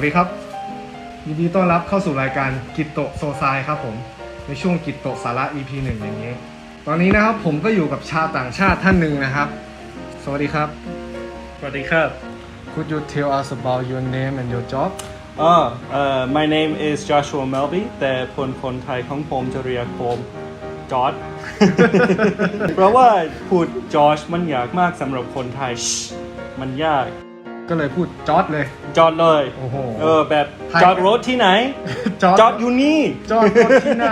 วัสดีครับ ยินดีต้อนรับเข้าสู่รายการกิตโตโซซายครับผม ในช่วงกิตโตสาระ EP หนึ่งอย่างนี้ ตอนนี้นะครับผมก็อยู่กับชาวต่างชาติท่านหนึ่งนะครับ สวัสดีครับ สวัสดีครับ Could you tell us about your name and your job อ๋อเอ่อ my name is Joshua Melby แต่คนคนไทยของผมจะเรียกผมจอร์ด เพราะว่าพูดจอร์จมันยากมากสำหรับคนไทย มันยาก ก็เลยพูดจอร์ดเลย จอดเลย โอ้โห เออ แบบไทย จอดรถที่ไหน จอร์ดจอดอยู่นี่ จอร์ดรถที่ไหน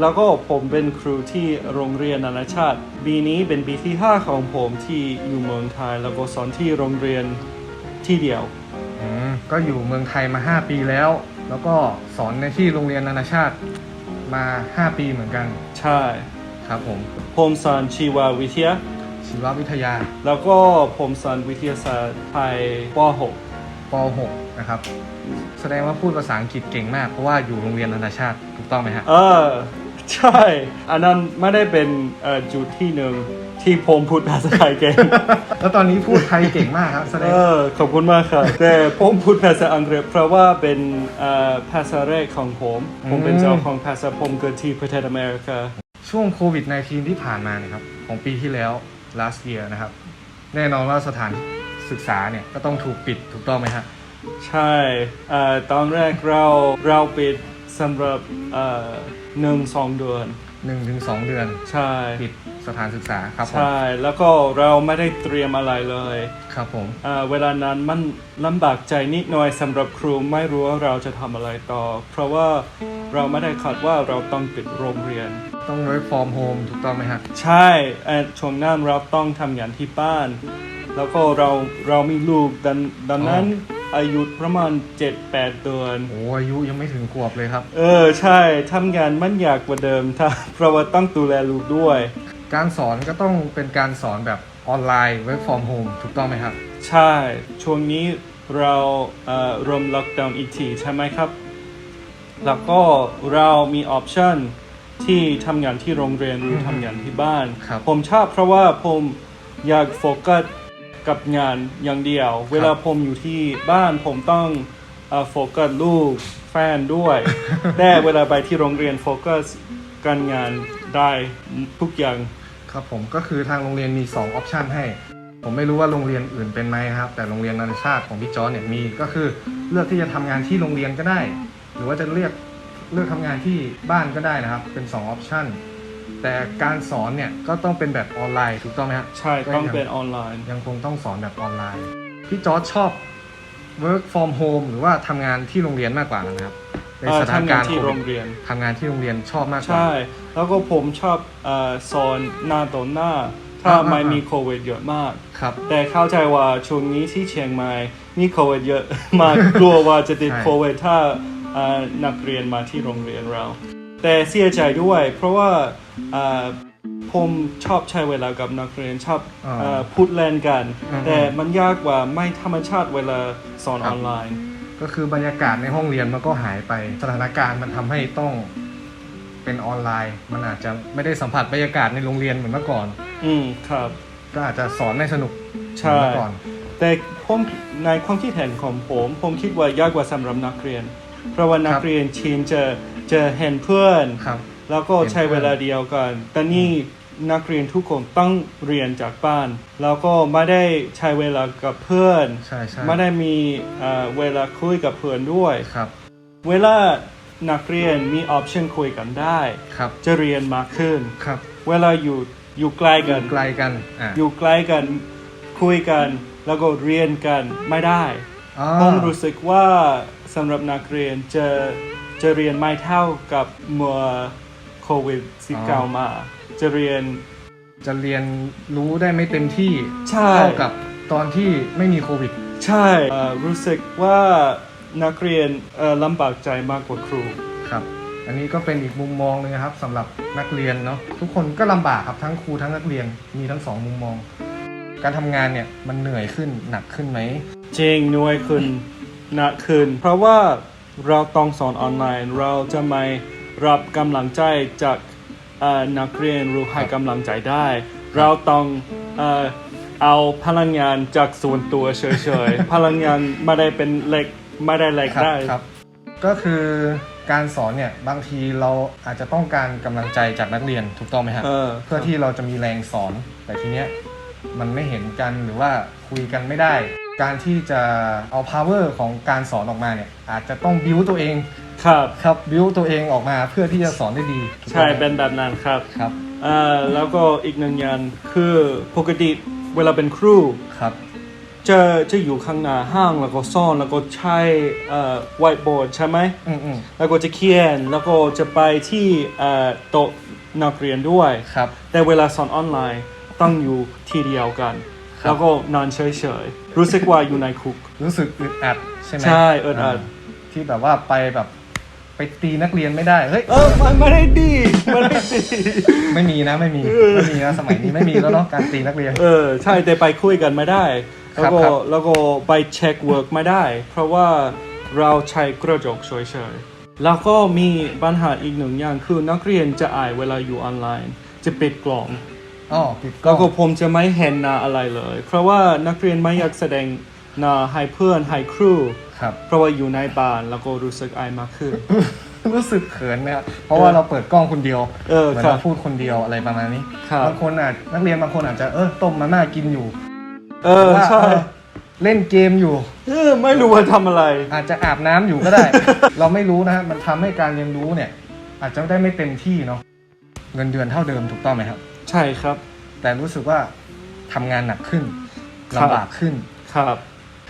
แล้วก็ผมเป็นครูที่โรงเรียนนานาชาติปีนี้เป็นปีที่ 5 ของผมที่อยู่เมืองไทยแล้วก็สอนที่โรงเรียนที่เดียว อืมก็อยู่เมืองไทยมา 5 ปีแล้ว แล้วก็สอนในที่โรงเรียนนานาชาติมา 5 ปีเหมือนกันใช่ ครับผม ผมสอนชีววิทยา ชีววิทยาแล้วก็ผมสอนวิทยาศาสตร์ไทยป ป .6 นะครับ แสดงว่าพูดภาษาอังกฤษเก่งมาก เพราะว่าอยู่โรงเรียนนานาชาติถูกต้องไหมฮะ .6 เออ ใช่ อันนั้นไม่ได้เป็นเอ่อจุดที่หนึ่งที่ผมพูดภาษาไทยเก่ง แล้วตอนนี้พูดไทยเก่งมากครับ แสดเองอ ขอบคุณมากครับแต่ผมพูดภาษาอังกฤษเพราะว่าเป็นเอ่อภาษาแรกของผม ผมเป็นเจ้าของภาษาผมเกิดที่ประเทศอเมริกา ช่วงโควิด -19 ที่ผ่านมาเนี่ยครับ ของปีที่แล้ว last year นะครับ แน่นอนว่าสถานศึกษาเนี่ยก็ต้องถูกปิดถูกต้องไหมฮะ ใช่เอ่อตอนแรกเราเราปิดสำหรับเอ่อหนึ่งสองเดือน 1-2เดือนใช่ปิดสถานศึกษาครับผมใช่แล้วก็เราไม่ได้เตรียมอะไรเลยครับผมเอ่อเวลานั้นมันลำบากใจนิดหน่อยสำหรับครูไม่รู้ว่าเราจะทำอะไรต่อ เพราะว่าเราไม่ได้คาดว่าเราต้องปิดโรงเรียน ต้อง work from home ถูกต้องไหมฮะใช่เอ่อช่วงนั้นเราต้องทำงานที่บ้าน แล้วก็เราเรามีลูกดันดังนั้น อายุประมาณ 7-8 เดือน โอ้อายุยังไม่ถึงขวบเลยครับ เออใช่ทำงานมันยากกว่าเดิมถ้าเพราะว่าต้องดูแลลูกด้วย การสอนก็ต้องเป็นการสอนแบบออนไลน์ work from home ถูกต้องไหมครับ ใช่ ช่วงนี้เราเอ่อรวมล็อกดาวน์อีกทีใช่ไหมครับ แล้วก็เรามีออปชันที่ทำงานที่โรงเรียนหรือทำงานที่บ้าน ครับ ผมชอบเพราะว่าผมอยากโฟกัส กับงานอย่างเดียว เวลาผมอยู่ที่บ้านผมต้องเอ่อโฟกัสลูกแฟนด้วย แต่เวลาไปที่โรงเรียนโฟกัสการงานได้ทุกอย่าง ครับผมก็คือทางโรงเรียนมี 2 ออปชันให้ ผมไม่รู้ว่าโรงเรียนอื่นเป็นไหมครับ แต่โรงเรียนนานาชาติของพี่จอร์จเนี่ยมีก็คือเลือกที่จะทำงานที่โรงเรียนก็ได้ หรือว่าจะเลือกเลือกทำงานที่บ้านก็ได้นะครับ เป็น2ออปชัน แต่การสอนเนี่ยก็ต้องเป็นแบบออนไลน์ถูกต้องไหมครับใช่ต้องเป็นออนไลน์ ยังคงต้องสอนแบบออนไลน์ พี่จอร์จชอบ work from home หรือว่าทำงานที่โรงเรียนมากกว่านะครับ ในเอ่อสถานทำงาการนณ์ที่โคโรวิดงเรียนทำงานที่โรงเรียนชอบมากกว่า ใช่ แล้วก็ผมชอบเออสอนหน้าต่อหน้า ถ้าอ่าไม่อ่ามีมีโควิดเยอะมากครับแต่เข้าใจว่าช่วงนี้ที่เชียงใหม่มีโควิดเยอะมากกลัวว่าจะติดใช่โควิดถ้าเอ่อนักเรียนมาที่โรงเรียนเรา แต่เสียใจด้วย เพราะว่าเอ่อ ผมชอบใช้เวลากับนักเรียนชอบอ่าเอ่อพูดเล่นกันอืมแต่มันยากกว่าไม่ธรรมชาติเวลาสอนครัอบอนไลน์ ก็คือบรรยากาศในห้องเรียนมันก็หายไปสถานการณ์มันทำให้ต้องเป็นออนไลน์ มันอาจจะไม่ได้สัมผัสบรรยากาศในโรงเรียนเหมือนเมื่อก่อน อืมครับ ก็อาจจะสอนไม่สนุกเหมือนใช่เมื่อก่อน แต่ผมในความคิดเห็นของผม ผมคิดว่ายากกว่าสำหรับนักเรียน เพราะว่านักเรียนชินจะจะเห็นเพื่อนครับ แล้วก็ใช้เวลาเดียวกันแต่นี่นักเรียนทุกคนต้องเรียนจากบ้าน แล้วก็ไม่ได้ใช้เวลากับเพื่อนใช่ใช่ไม่ได้มีเอ่อเวลาคุยกับเพื่อนด้วยครับ เวลานักเรียนมีออปชันคุยกันได้ครับจะเรียนมากขึ้นครับ เวลาอยู่อยู่ใกล้กันไกลกันอ่าอยู่ใกล้กันคุยกัน แล้วก็เรียนกันไม่ได้อ๋อผมรู้สึกว่าสำหรับนักเรียนจะจะเรียนไม่เท่ากับเมื่อโค วิด19มา จะเรียน จะเรียนรู้ได้ไม่เต็มที่ใช่ เท่ากับตอนที่ไม่มีโควิด ใช่เอ่อรู้สึกว่านักเรียนเอ่อลำบากใจมากกว่าครู ครับ อันนี้ก็เป็นอีกมุมมองหนึงนะครับสำหรับนักเรียนเนาะทุกคนก็ลำบากครับทั้งครูทั้งนักเรียนมีทั้งสองมุมมอง การทำงานเนี่ยมันเหนื่อยขึ้นหนักขึ้นไหม จริงหน่วยขึ้นหนักขึ้น เพราะว่าเราต้องสอนออนไลน์ เราจะไม่ รับกำลังใจจากเอ่อนักเรียนหรือให้กำลังใจได้ เราต้องเอ่อเอาพลังงานจากส่วนตัวเฉยๆ พลังงานไม่ได้เป็นเหล็กไม่ได้แลกครับได้ครับ ก็คือการสอนเนี่ยบางทีเราอาจจะต้องการกำลังใจจากนักเรียนถูกต้องไหมครับเออเพื่อที่เราจะมีแรงสอนแต่ทีเนี้ยมันไม่เห็นกันหรือว่าคุยกันไม่ได้ การที่จะเอา power ของการสอนออกมาเนี่ยอาจจะต้องบิวตัวเอง ครับ ครับบิวตัวเองออกมาเพื่อที่จะสอนได้ดีถูกต้ใช่องไหมเป็นแบบนั้นครับครับ เอ่อแล้วก็อีกหนึ่งอย่างคือปกติเวลาเป็นครู ครับ จะจะอยู่ข้างหน้าห้างแล้วก็ซ่อนแล้วก็ใช้เอ่อ whiteboard ใช่ไหม อืมอืมแล้วก็จะเขียนแล้วก็จะไปที่เอ่อโต๊ะนักเรียนด้วย ครับ แต่เวลาสอนออนไลน์ต้องอยู่ที่เดียวกัน ครับ แล้วก็นอนเฉยๆ รู้สึกว่าอยู่ในคุก รู้สึกอึดอัดใช่ไหมใช่อึดอัดาที่แบบว่าไปแบบ ไปตีนักเรียนไม่ได้ เฮ้ย เออมันไม่ได้ดีไม่ได้ดี ไม่มีนะไม่มีไม่มีนะสมัยนี้ไม่มีแล้วเนาะการตีนักเรียน เออ ใช่แต่ไปคุยกันไม่ได้ แล้วก็ครับ แล้วก็ไปเช็คเวิร์กไม่ได้ เพราะว่าเราใช้กระจกเฉยๆแล้วก็มีปัญหาอีกหนึ่งอย่างคือนักเรียนจะอายเวลาอยู่ออนไลน์ จะปิดกล่อง อ๋อปิดกล้แล้อวงก็ผมจะไม่เห็นหน้าอะไรเลย เพราะว่านักเรียนไม่อยากแสดงห น้าให้เพื่อนให้ครู ครับ เพราะว่าอยู่ในบ้านแล้วก็รู้สึกอายมากขึ้น รู้สึกเขินไหมครับเพราะว่าเราเปิดกล้องคนเดียวเออเหมือนครับเราพูดคนเดียวอะไรประมาณนี้ครับ บางคนอาจนักเรียนบางคนอาจจะเออต้มมาม่ากินอยู่เออว่าใช่เออเล่นเกมอยู่ เออไม่รู้ว่าทำอะไร อาจจะอาบน้ำอยู่ก็ได้ เราไม่รู้นะฮะมันทำให้การเรียนรู้เนี่ย อาจจะได้ไม่เต็มที่เนาะเงินเดือนเท่าเดิมถูกต้องไหมครับ ใช่ครับ แต่รู้สึกว่าทำงานหนักขึ้นครับลำบากขึ้น ครับ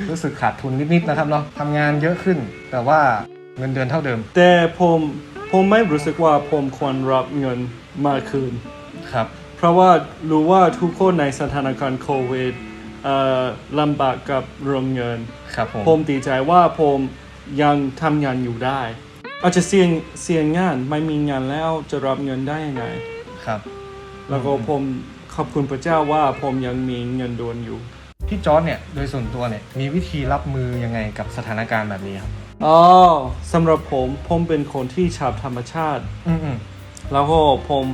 รู้สึกขาดทุนนิดๆนะครับเนาะทำงานเยอะขึ้น แต่ว่าเงินเดือนเท่าเดิม แต่ผมผมไม่รู้สึกว่าผมควรรับเงินมากขึ้น ครับ เพราะว่ารู้ว่าทุกคนในสถานการณ์โควิดเอ่อลำบากกับเรื่องเงิน ครับผม ผมดีใจว่าผมยังทำงานอยู่ได้ อาจจะเสี่ยงเสี่ยงงานไม่มีงานแล้วจะรับเงินได้ยังไง ครับ แล้วก็ผมขอบคุณพระเจ้าว่าผมยังมีเงินเดือนอยู่ พี่จอร์ดเนี่ยโดยส่วนตัวเนี่ยมีวิธีรับมือยังไงกับสถานการณ์แบบนี้ครับอ๋อสำหรับผมผมเป็นคนที่ชอบธรรมชาติ อืมอืมแล้วก็ผม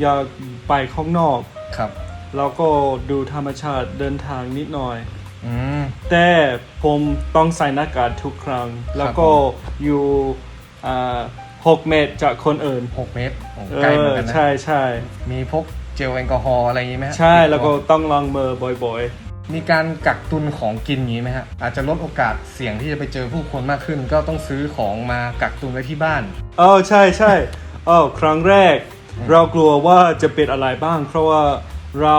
อยากไปข้างนอกครับ แล้วก็ดูธรรมชาติเดินทางนิดหน่อย อืม แต่ผมต้องใส่หน้ากากทุกครั้ง แล้วก็อยู่อ่าหกเมตรจากคนอื่นหกเมตรโอ้เอไกลเหมือนอกันนะ ใช่ใช่มีพกเจลแอลกอฮอล์อะไรอย่างนี้ไหมฮะใช่ติดตัวแล้วก็ต้องล้างมือบ่อย มีการกักตุนของกินอย่างนี้ไหมฮะอาจจะลดโอกาสเสี่ยงที่จะไปเจอผู้คนมากขึ้น ก็ต้องซื้อของมากักตุนไว้ที่บ้านๆอ๋อใช่ใช่อ๋อครั้งแรก เรากลัวว่าจะเป็นอะไรบ้าง เพราะว่าเรา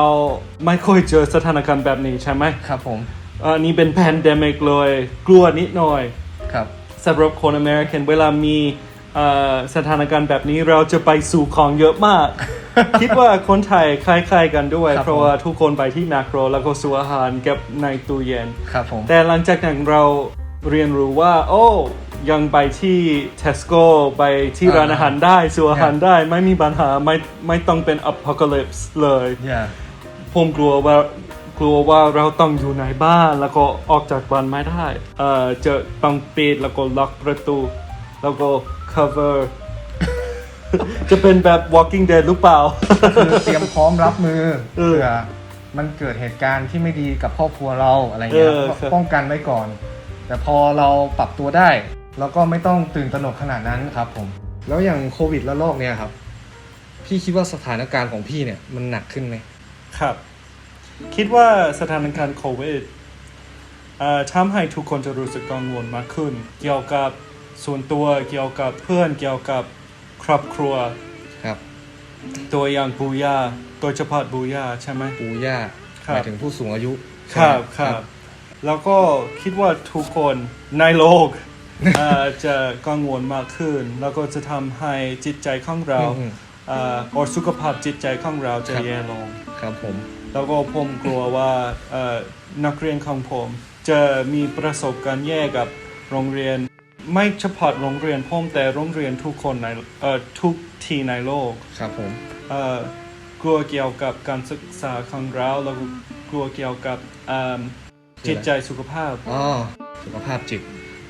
ไม่ค่อยเจอสถานการณ์แบบนี้ใช่ไหมครับผมอันนี้เป็นแพนเดมิกเลยกลัวนิดหน่อยครับสำหรับคนอเมริกันเวลามีเอ่อสถานการณ์แบบนี้เราจะไปสู่ของเยอะมาก คิดว่าคนไทยคล้ายๆกันด้วย ครับเพราะว่าทุกคนไปที่แมคโครแล้วก็ซื้ออาหารเก็บในตู้เย็น ครับผม แต่หลังจากนั้นเราเรียนรู้ว่า โอ้ยังไปที่ Tesco ไปที่ร้านอาหารได้ซื้ออาหารได้ไม่มีปัญหาไม่ไม่ต้องเป็น apocalypse เลยอย่าผมกลัวว่ากลัวว่าเราต้องอยู่ในบ้านแล้วก็ออกจากบ้านไม่ได้ เอ่อจะต้องปิดแล้วก็ล็อกประตู แล้วก็ cover จะเป็นแบบ walking dead หรือเปล่า คือเตรียมพร้อมรับมือเออเผื่อมันเกิดเหตุการณ์ที่ไม่ดีกับครอบครัวเราอะไรเงี้ยเออก็ครับ ป้องกันไว้ก่อน แต่พอเราปรับตัวได้เราก็ไม่ต้องตื่นตระหนกขนาดนั้นครับผม แล้วอย่างโควิดระลอกเนี่ยครับ พี่คิดว่าสถานการณ์ของพี่เนี่ยมันหนักขึ้นไหมครับ คิดว่าสถานการณ์โควิดเอ่อทำให้ทุกคนจะรู้สึกกังวลมากขึ้น เกี่ยวกับส่วนตัวเกี่ยวกับเพื่อนเกี่ยวกับ ครอบครัว ครับตัวอย่างปู่ย่าโดยเฉพาะปู่ย่าใช่ไหม ปู่ย่าครับหมายถึงผู้สูงอายุครับใช่ไหมครับ แล้วก็คิดว่าทุกคนในโลกเอ่อจะกังวลมากขึ้น แล้วก็จะทำให้จิตใจของเราอืมเอ่อหรือสุขภาพจิตใจของเราจะครับแย่ลง ครับผม แล้วก็ผมกลัวว่าเอ่อนักเรียนของผม จะมีประสบการณ์แย่กับโรงเรียน ไม่เฉพาะโรงเรียนผมแต่โรงเรียนทุกคนในเอ่อทุกที่ในโลกครับผมเอ่อกลัวเกี่ยวกับการศึกษาของเราแล้วก็กลัวเกี่ยวกับเอิ่มจิตใจสุขภาพอ๋อสุขภาพจิต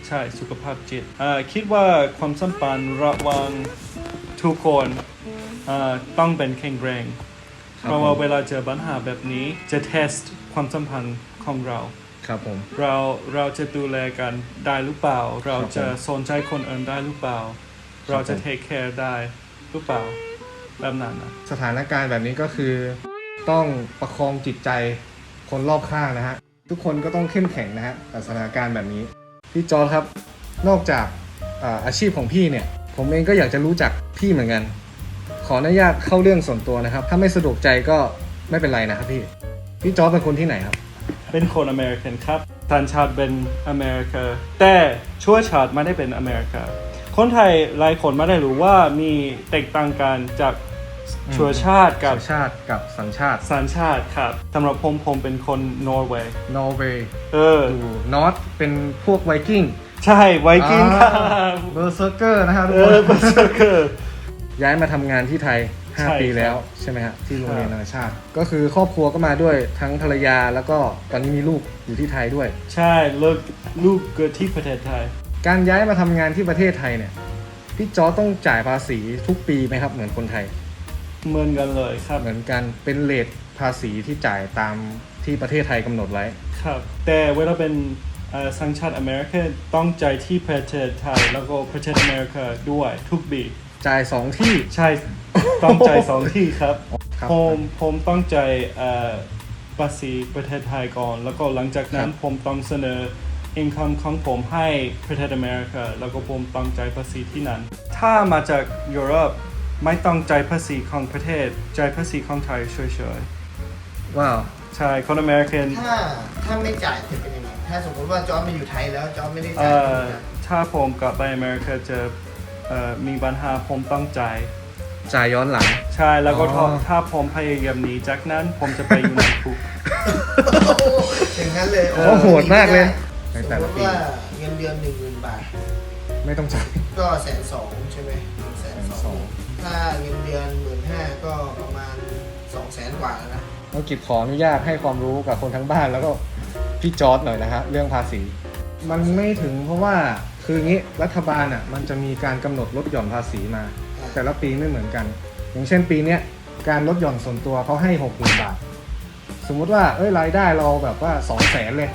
ใช่สุขภาพจิตเอ่อคิดว่าความสัมพันธ์ระหว่างทุกคนเอ่อต้องเป็นแข็งแรงครับเพราะว่าผมเวลาเจอปัญหาแบบนี้จะเทสความสัมพันธ์ของเรา ครับผม เราเราจะดูแลกันได้หรือเปล่า เราครับผมจะสนใจคนอื่นได้หรือเปล่า เราจะ take care ได้หรือเปล่าแบบนั้นนะสถานการณ์แบบนี้ก็คือ ต้องประคองจิตใจคนรอบข้างนะฮะ ทุกคนก็ต้องเข้มแข็งนะฮะกับสถานการณ์แบบนี้ พี่จอร์จครับ นอกจากอาอาชีพของพี่เนี่ย ผมเองก็อยากจะรู้จักพี่เหมือนกัน ขออนุญาตเข้าเรื่องส่วนตัวนะครับ ถ้าไม่สะดวกใจก็ไม่เป็นไรนะครับพี่ พี่จอร์จเป็นคนที่ไหนครับ เป็นคนอเมริกันครับสัญชาติเป็นอเมริกา แต่ชั่วชาติไม่ได้เป็นอเมริกา คนไทยหลายคนไม่ได้รู้ว่ามีแตกต่างกันจากอืมชั่วชาติกับสัญชาติกับสัญชาติ สัญชาติครับสำหรับผมผมเป็นคนนอร์เวย์ นอร์เวย์ เออดูนอตเป็นพวกไวกิ้ง ใช่ไวกิ้งครับเบอร์เซอร์เกอร์นะครับทุกเอคนอบัสเกอร์ย้ายมาทำงานที่ไทย ใช่5 ปีครับแล้วใช่ไหมฮะที่โรงเรียนครับนานาชาติ ก็คือครอบครัวก็มาด้วยทั้งภรรยาแล้วก็ตอนนี้มีลูกอยู่ที่ไทยด้วย ใช่เลิกลูกเกิดที่ประเทศไทย การย้ายมาทำงานที่ประเทศไทยเนี่ยพี่จอร์จต้องจ่ายภาษีทุกปีไหมครับ เหมือนคนไทย เหมือนกันเลยครับเหมือนกันเป็นเลทภาษีที่จ่ายตามที่ประเทศไทยกำหนดไว้ ครับ แต่เวลาเป็นเอ่อสัญชาติอเมริกาต้องใจายที่ประเทศไทย แล้วก็ประเทศอเมริกาด้วยทุกปี จ่ายสองที่ ใช่ ต้องใจายสองที่ครับครับ ผมผมต้องใจายเอ่อภาษีประเทศไทยก่อน แล้วก็หลังจากนั้นครับผมต้องเสนอ income ของผมให้ประเทศอเมริกา แล้วก็ผมต้องจ่ายภาษีที่นั้น ถ้ามาจากยุโรปไม่ต้องจ่ายภาษีของประเทศจ่ายภาษีของไทยเฉยว้าว ๆใช่คนอเมริกัน ถ้าถ้าไม่จ่ายจะเป็นยังไง ถ้าสมมติว่าจอร์จมาอยู่ไทยแล้วจอร์จไม่ได้เอ่จ่ายอถ้าผมกลับไปอเมริกาจะ เอ่อมีปัญหาผมต้องจ่ายจ่ายย้อนหลัง ใช่แล้วก็ถ้าอ๋อ ถ้าผมพยายามหนีจากนั้นผมจะไปอยู่ในคุก อย่างนั้นเลยโอ้โหดมากเลยในสมแต่มละติปี ว่าเงินเดือนหนึ่งหมื่นบาท ไม่ต้องจ่าย ก็แสนสองใช่ไหมแสนสอง120,000 ถ้าเงินเดือนหมื่นห้าก็ประมาณสองแสนกว่าแล้วนะต้องกิจขออนุญาตให้ความรู้กับคนทั้งบ้านแล้วก็พี่จอร์ดหน่อยนะฮะเรื่องภาษี มันไม่ถึงเพราะว่า คืองี้รัฐบาลอะมันจะมีการกำหนดลดหย่อนภาษีมา แต่ละปีไม่เหมือนกัน อย่างเช่นปีเนี้ยการลดหย่อนส่วนตัวเขาให้หกหมื่นบาท สมมุติว่าเอ้ยรายได้เราแบบว่าสองแสนเลย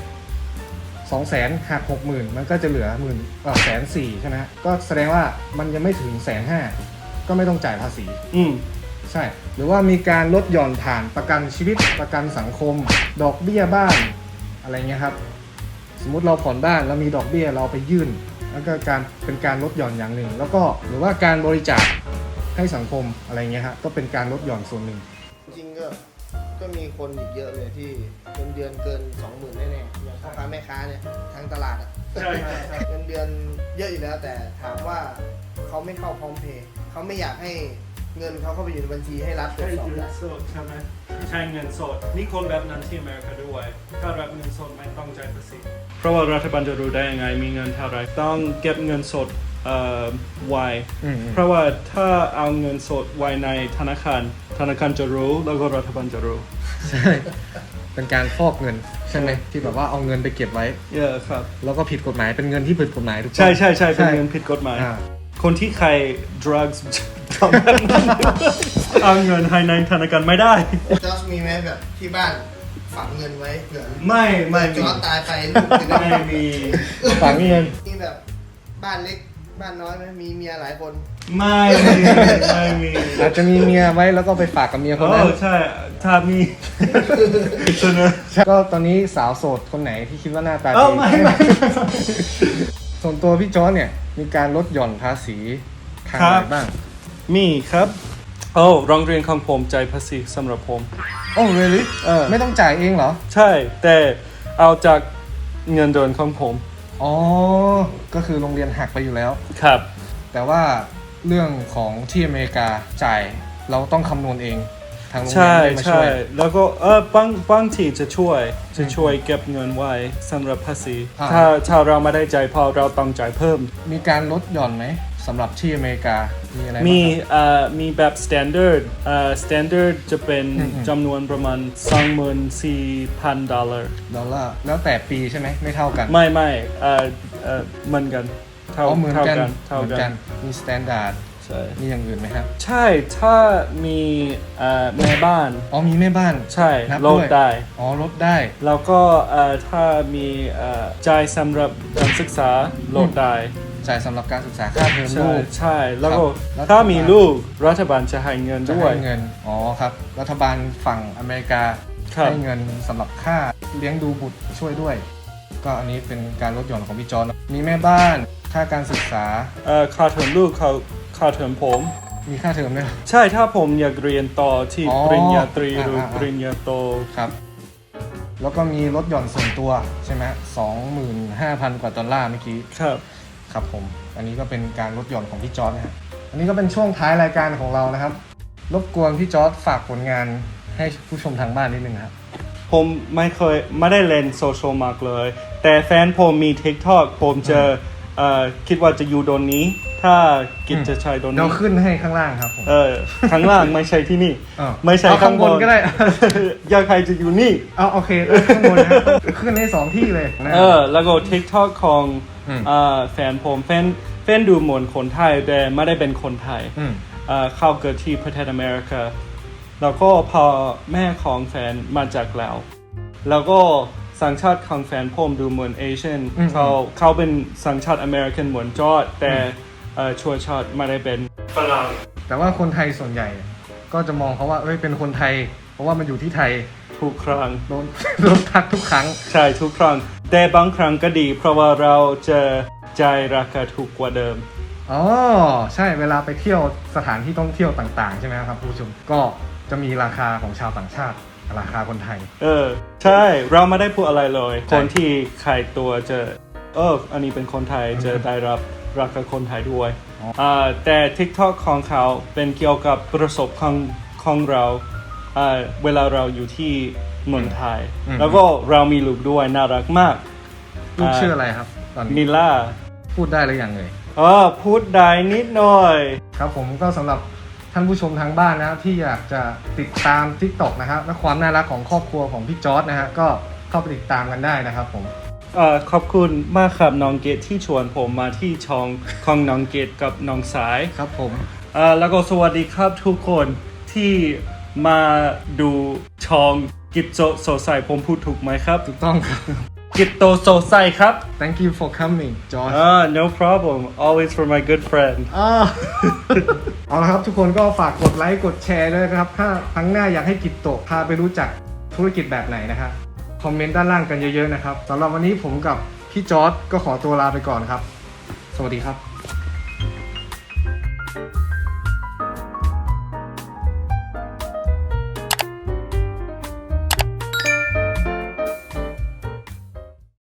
สองแสนหักหกหมื่นมันก็จะเหลือหมื่นเออแสนสี่ใช่ไหมฮะก็แสดงว่ามันยังไม่ถึงแสนห้าก็ไม่ต้องจ่ายภาษี อืม ใช่ หรือว่ามีการลดหย่อนผ่านประกันชีวิตประกันสังคม ดอกเบี้ยบ้านอะไรเงี้ยครับ สมมุติเราผ่อนบ้านแล้วมีดอกเบี้ยเราไปยื่น แล้วก็การเป็นการลดหย่อนอย่างหนึ่ง แล้วก็หรือว่าการบริจาคให้สังคมอะไรเงี้ยฮะก็เป็นการลดหย่อนส่วนหนึ่ง จริงๆก็ก็มีคนอีกเยอะเลยที่เงินเดือนเกินสองหมื่นแน่ๆอย่างพ่อค้าแม่ค้าเนี่ยทั้งตลาดอะใช่ใช่ใช่ เงินเดือนเยอะอยู่แล้วแต่ถามว่าเขาไม่เข้าพร้อมเพย์เขาไม่อยากให้เงินเขาเข้าไปอยู่ในบัญชีให้รัฐตรวใช่จสอบเงิได้นสดใช่ไหมใช่เงินสดนี่คนแบบนั้นที่อเมริกาด้วย ถ้ารับเงินสดไม่ต้องจ่ายภาษีเพ ราะว่ารัฐบาลจะรู้ได้ยังไงมีเงินเท่าไหรต้องเก็บเงินสดเอ่อไว้อืมเพราะว่าถ้าเอาเงินสดไว้ในธนาคาร ธนาคารจะรู้แล้วก็รัฐบาลจะรู้ใช่เป็นการฟอกเงินใช่ไหมที่แบบว่าเอาเงินไปเก็บไว้เยอะครับ แล้วก็ผิดกฎหมายเป็นเงินที่ผิดกฎหมายทุกใช่ใช่ใช่เป็นเงินผิดกฎหมายอ่าคนที่ใคร drugs ทำแบบนั้นเอาเงินให้ในธนาคารไม่ได้จอสมีไหมแบบที่บ้าน ฝังเงินไว้เผื่อไม่ไม่จมีอสตายไปลูกจะได้ไม่มีฝังเงินมีแบบบ้านเล็กบ้านน้อยไหมมีเมียหลายคน ไม่มีไม่มีอาจจะมีเมียไว้แล้วก็ไปฝากกับเมียคนโอ้นั้นใช่ถ้ามีเสนอก็ตอนนี้สาวโสดคนไหนที่คิดว่าหน้าตาเอ้าดีไม่ไม่ ส่วนตัวพี่จอร์จเนี่ยมีการลดหย่อนภาษีทางไหนบ้าง มีครับ โอ้โรงเรียนของผมจ่ายภาษีสำหรับผม โอ้ really เออ ไม่ต้องจ่ายเองเหรอ ใช่ แต่เอาจากเงินเดือนของผม อ๋อ ก็คือโรงเรียนหักไปอยู่แล้ว ครับ แต่ว่าเรื่องของที่อเมริกาจ่ายเราต้องคำนวณเอง ทางโรงเรียนใช่ไม่ได้มาใช่ช่วยแล้วก็เออบางบางทีจะช่วยจะช่วยเก็บเงินไว้สำหรับภาษีอ่าถ้าถ้าเราไม่ได้จ่ายพอเราต้องจ่ายเพิ่ม มีการลดหย่อนไหม สำหรับที่อเมริกา มีอะไรบ้างมีครับเอ่อมีแบบ standard เอ่อ standard จะเป็นอืมอืมจำนวนประมาณ24,000ดอลลาร์ดอลลาร์แล้วแต่ปีใช่ไหมไม่เท่ากันไม่ไม่เอ่อเอ่อเหมือนกันเท่าอ๋อเหมือนเท่ากันกันเท่าเหมือนกักันนมีสแตนดาร์ดใช่มีอย่างอื่นไหมครับใช่ถ้ามีเอ่อแม่บ้านอ๋อมีแม่บ้านใช่นับโหลด้ดวยได้ อ๋อลดได้ แล้วก็เอ่อถ้ามีเอ่อจ่ายสำหรับการศึกษาโหลดได้ จ่ายสำหรับการศึกษาค่าเทอมใช่ลูกใช่ แล้วก็ครับ ถ้ามีลูกรัฐบาลจะให้เงินจะด้วย ให้เงิน อ๋อครับ รัฐบาลฝั่งอเมริกาครับ ให้เงินสำหรับค่าเลี้ยงดูบุตรช่วยด้วย ก็อันนี้เป็นการลดหย่อนของพี่จอนมีแม่บ้าน ค่าการศึกษา เอ่อค่าเทอมลูกเขาค่าเทอมผม มีค่าเทอมด้วยเหรอใช่ถ้าผมอยากเรียนต่อที่อ๋อปริญญาตรีหรืออ่าๆๆปริญญาโทครับ แล้วก็มีลดหย่อนส่วนตัวใช่ไหมสองหมื่นห้าพันกว่าดอลลาร์เมื่อกี้ ครับ ครับผม อันนี้ก็เป็นการลดหย่อนของพี่จอร์ดนะฮะอันนี้ก็เป็นช่วงท้ายรายการของเรานะครับ รบกวนพี่จอร์ดฝากผลงานให้ผู้ชมทางบ้านนิดนึงครับ ผมไม่เคยไม่ได้เล่นโซเชียลมากเลย แต่แฟนผมมี TikTok ผมจะเอ่อคิดว่าจะอยู่โดนนี้ ถ้ากิจจะใช้โดนเดี๋ยวนี้ ขึ้นให้ข้างล่างครับผม เออข้างล่างไม่ใช่ที่นี่เออไม่ใช่เอาข้างบนก็ได้ อยากใครจะอยู่นี่ เอาโอเคข้างบนนะครับขึ้นให้สองที่เลยนะเออ แล้วก็ TikTok ของอืมเอ่อ แฟนผมแฟนแฟนดูเหมือนคนไทยแต่ไม่ได้เป็นคนไทยอืมเอ่อเข้าเกิดที่ประเทศอเมริกา แล้วก็พอแม่ของแฟนมาจากลาวแล้วก็สัญชาติของแฟนผมดูเหมือนเอเชียนอืมเขาเขาเป็นสัญชาติอเมริกันเหมือนจอร์ดแต่เอ่อชัวร์ชาติไม่ได้เป็นฝรั่งแต่ว่าคนไทยส่วนใหญ่ก็จะมองเขาว่าเอ้ยเป็นคนไทย เพราะว่ามันอยู่ที่ไทยทุกครั้งโดนโดนทักทุกครั้ง ใช่ทุกครั้ง แต่บางครั้งก็ดี เพราะว่าเราจะจ่ายราคาถูกกว่าเดิม อ๋อใช่เวลาไปเที่ยวสถานที่ท่องเที่ยวต่าง ๆ ใช่ไหมครับผู้ชมก็จะมีราคาของชาวต่างชาติราคาคนไทย เออ ใช่เราไม่ได้พูดอะไรเลย ใช่ คนที่ขายตัวจะเอออันนี้เป็นคนไทยจะได้รับราคาคนไทยด้วยอ๋ออ่าแต่ TikTok ของเขาเป็นเกี่ยวกับประสบของของเราอ่าเวลาเราอยู่ที่ เมืองไทยแล้วก็เรามีลูกด้วยน่ารักมากลูกชื่ออะไรครับ ตอนนี้มิล่าพูดได้หรือยังเลยเออพูดได้นิดหน่อย ครับผมก็สำหรับท่านผู้ชมทางบ้านนะครับที่อยากจะติดตาม t ิ k t o k นะครับและความน่ารักของครอบครัวของพี่จอร์ดนะฮะก็เข้าไปติดตามกันได้นะครับผม เอ่อขอบคุณมากครับน้องเกดที่ชวนผมมาที่ช่องของน้องเกดกับน้องสายครับผม เอ่อแล้วก็สวัสดีครับทุกคนที่มาดูช่อง กิจโจโซไซผมพูดถูกไหมครับ ถูกต้องครับ กิจโตโซไซครับ thank you for coming George อ่า no problem always for my good friend อ่าเอาละครับทุกคนก็ฝากกดไลค์กดแชร์ด้วยนะครับ ถ้าครั้งหน้าอยากให้กิจโตะพาไปรู้จักธุรกิจแบบไหนนะครับคอมเมนต์ด้านล่างกันเยอะๆนะครับสำหรับวันนี้ผมกับพี่จอร์ดก็ขอตัวลาไปก่อนครับ สวัสดีครับ